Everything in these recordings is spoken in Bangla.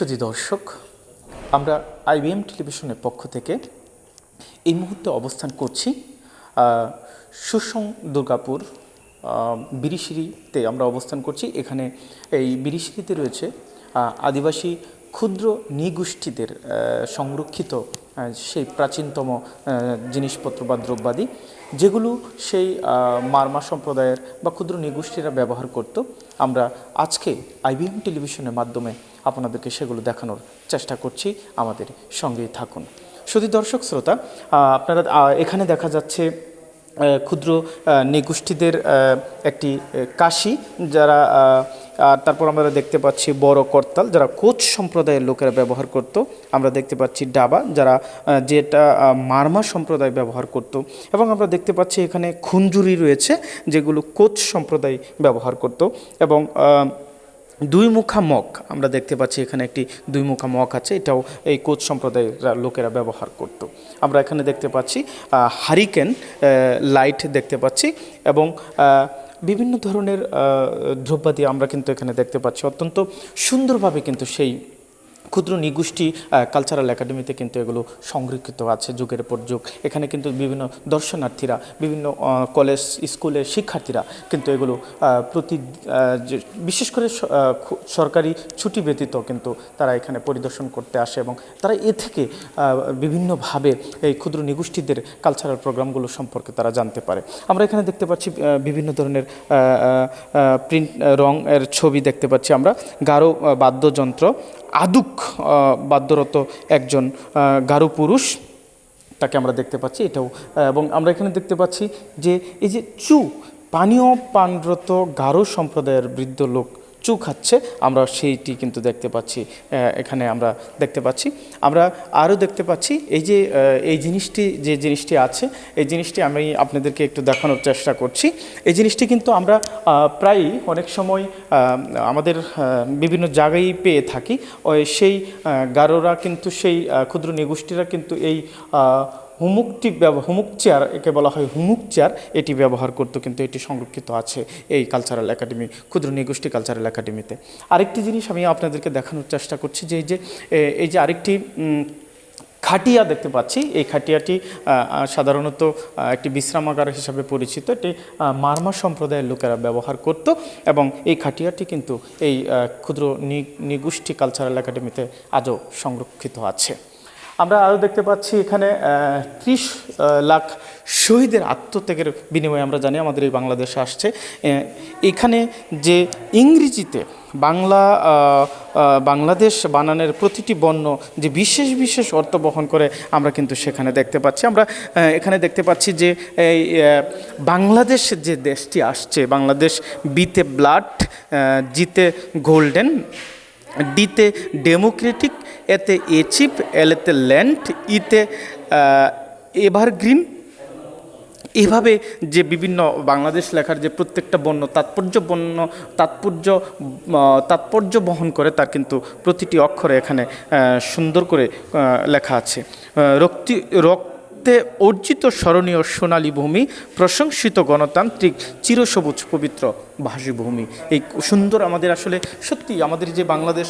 সুধী দর্শক, আমরা আইবিএম টেলিভিশনের পক্ষ থেকে এই মুহূর্তে অবস্থান করছি সুসং দুর্গাপুর বিরিশিরিতে আমরা অবস্থান করছি। এখানে এই বিরিশিরিতে রয়েছে আদিবাসী ক্ষুদ্র নৃগোষ্ঠীদের সংরক্ষিত সেই প্রাচীনতম জিনিসপত্র বা দ্রব্যাদি, যেগুলো সেই মারমা সম্প্রদায়ের বা ক্ষুদ্র নৃগোষ্ঠীরা ব্যবহার করত। আমরা আজকে আইবিএম টেলিভিশনের মাধ্যমে আপনাদেরকে সেগুলো দেখানোর চেষ্টা করছি আমাদের সঙ্গেই থাকুন। শুধু দর্শক শ্রোতা আপনারা এখানে দেখা যাচ্ছে ক্ষুদ্র নৃগোষ্ঠীদের একটি কাশি যারা আর তারপর আমরা দেখতে পাচ্ছি বড় করতাল যারা কোচ সম্প্রদায়ের লোকেরা ব্যবহার করত। আমরা দেখতে পাচ্ছি ডাবা যারা যেটা মারমা সম্প্রদায় ব্যবহার করত। এবং আমরা দেখতে পাচ্ছি এখানে খুঞ্জুরি রয়েছে যেগুলো কোচ সম্প্রদায় ব্যবহার করত। এবং দুই মুখা মগ। আমরা দেখতে পাচ্ছি এখানে একটি দুই মুখা মগ আছে। এটাও এই কোচ সম্প্রদায়ের লোকেরা ব্যবহার করত। আমরা এখানে দেখতে পাচ্ছি হারিকেন লাইট দেখতে পাচ্ছি এবং বিভিন্ন ধরনের দ্রব্যাদি আমরা কিন্তু এখানে দেখতে পাচ্ছি। অত্যন্ত সুন্দরভাবে কিন্তু সেই ক্ষুদ্র নিগোষ্ঠী কালচারাল একাডেমিতে কিন্তু এগুলো সংরক্ষিত আছে যুগের পর যুগ। এখানে কিন্তু বিভিন্ন দর্শনার্থীরা, বিভিন্ন কলেজ স্কুলের শিক্ষার্থীরা কিন্তু এগুলো প্রতি বিশেষ করে সরকারি ছুটি ব্যতীত কিন্তু তারা এখানে পরিদর্শন করতে আসে এবং তারা এ থেকে বিভিন্নভাবে এই ক্ষুদ্র নিগোষ্ঠীদের কালচারাল প্রোগ্রামগুলো সম্পর্কে তারা জানতে পারে। আমরা এখানে দেখতে পাচ্ছি বিভিন্ন ধরনের প্রিন্ট রং এর ছবি দেখতে পাচ্ছি আমরা। গারো বাদ্যযন্ত্র আদুক বাদ্যরত একজন গারু পুরুষ তাকে আমরা দেখতে পাচ্ছি এটাও এবং আমরা এখানে দেখতে পাচ্ছি যে এই যে চু, পানীয় পানরত গারো সম্প্রদায়ের বৃদ্ধ লোক চু খাচ্ছে, আমরা সেইটি কিন্তু দেখতে পাচ্ছি এখানে আমরা দেখতে পাচ্ছি। আমরা আরও দেখতে পাচ্ছি, এই যে এই জিনিসটি, যে জিনিসটি আছে, এই জিনিসটি আমি আপনাদেরকে একটু দেখানোর চেষ্টা করছি। এই জিনিসটি কিন্তু আমরা প্রায়ই অনেক সময় আমাদের বিভিন্ন জায়গায় পেয়ে থাকি। ওই সেই গারোরা কিন্তু সেই ক্ষুদ্র নিগোষ্ঠীরা কিন্তু এই হুমুকটি হুমুক চেয়ার, একে বলা হয় হুমুক চেয়ার, এটি ব্যবহার করতো কিন্তু এটি সংরক্ষিত আছে এই কালচারাল একাডেমি ক্ষুদ্র নিগোষ্ঠী কালচারাল একাডেমিতে আরেকটি জিনিস আমি আপনাদেরকে দেখানোর চেষ্টা করছি যে এই যে এই যে আরেকটি খাটিয়া দেখতে পাচ্ছি। এই খাটিয়াটি সাধারণত একটি বিশ্রামাগার হিসাবে পরিচিত। এটি মারমা সম্প্রদায়ের লোকেরা ব্যবহার করত এবং এই খাটিয়াটি কিন্তু এই ক্ষুদ্র নিগোষ্ঠী কালচারাল একাডেমিতে আজও সংরক্ষিত আছে। আমরা আরও দেখতে পাচ্ছি এখানে ত্রিশ লাখ শহীদের আত্মত্যাগের বিনিময়ে আমরা জানি আমাদের এই বাংলাদেশে আসছে। এখানে যে ইংরেজিতে বাংলা বাংলাদেশ বানানের প্রতিটি বর্ণ যে বিশেষ বিশেষ অর্থ বহন করে আমরা কিন্তু সেখানে দেখতে পাচ্ছি। আমরা এখানে দেখতে পাচ্ছি যে এই বাংলাদেশ যে দেশটি আসছে, বাংলাদেশ বিতে ব্লাড জিতে গোল্ডেন ডিতে ডেমোক্রেটিক, এতে এচিপ, এলেতে ল্যান্ড, ইতে এভারগ্রিন। এভাবে যে বিভিন্ন বাংলাদেশ লেখার যে প্রত্যেকটা বর্ণ, তাৎপর্য বর্ণ, তাৎপর্য তাৎপর্য বহন করে, তার কিন্তু প্রতিটি অক্ষরে এখানে সুন্দর করে লেখা আছে। রক্তি রক্তি রক্তে অর্জিত স্মরণীয় সোনালী ভূমি, প্রশংসিত গণতান্ত্রিক চিরসবুজ পবিত্র ভাষীভূমি এই সুন্দর আমাদের আসলে সত্যি আমাদের যে বাংলাদেশ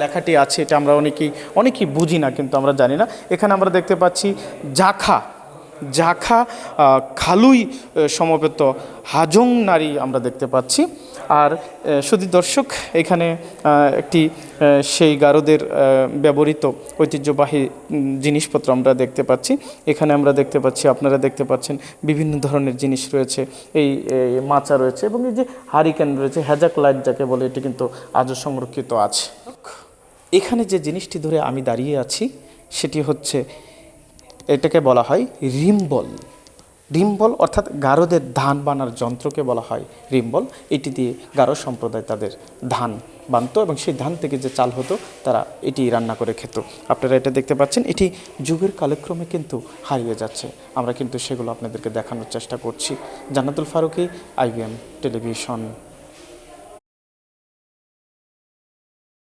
লেখাটি আছে, এটা আমরা অনেকেই অনেকেই বুঝি না, কিন্তু আমরা জানি না। এখানে আমরা দেখতে পাচ্ছি জাখা জাখা খালুই সমবেত হাজং নারী আমরা দেখতে পাচ্ছি। আর শুধু দর্শক, এখানে একটি সেই গারোদের ব্যবহৃত ঐতিহ্যবাহী জিনিসপত্র আমরা দেখতে পাচ্ছি। এখানে আমরা দেখতে পাচ্ছি, আপনারা দেখতে পাচ্ছেন বিভিন্ন ধরনের জিনিস রয়েছে। এই মাচা রয়েছে এবং এই যে হারিকেন রয়েছে হ্যাজাক লাইট যাকে বলে, এটি কিন্তু আজও সংরক্ষিত আছে। এখানে যে জিনিসটি ধরে আমি দাঁড়িয়ে আছি, সেটি হচ্ছে এটাকে বলা হয় রিম্বল। রিম্বল অর্থাৎ গারোদের ধান বানার যন্ত্রকে বলা হয় রিম্বল। এটি দিয়ে গারো সম্প্রদায় তাদের ধান বানতো এবং সেই ধান থেকে যে চাল হতো, তারা এটি রান্না করে খেত। আপনারা এটা দেখতে পাচ্ছেন, এটি যুগের কালক্রমে কিন্তু হারিয়ে যাচ্ছে। আমরা কিন্তু সেগুলো আপনাদেরকে দেখানোর চেষ্টা করছি। Jannatul Faruki, IBM television.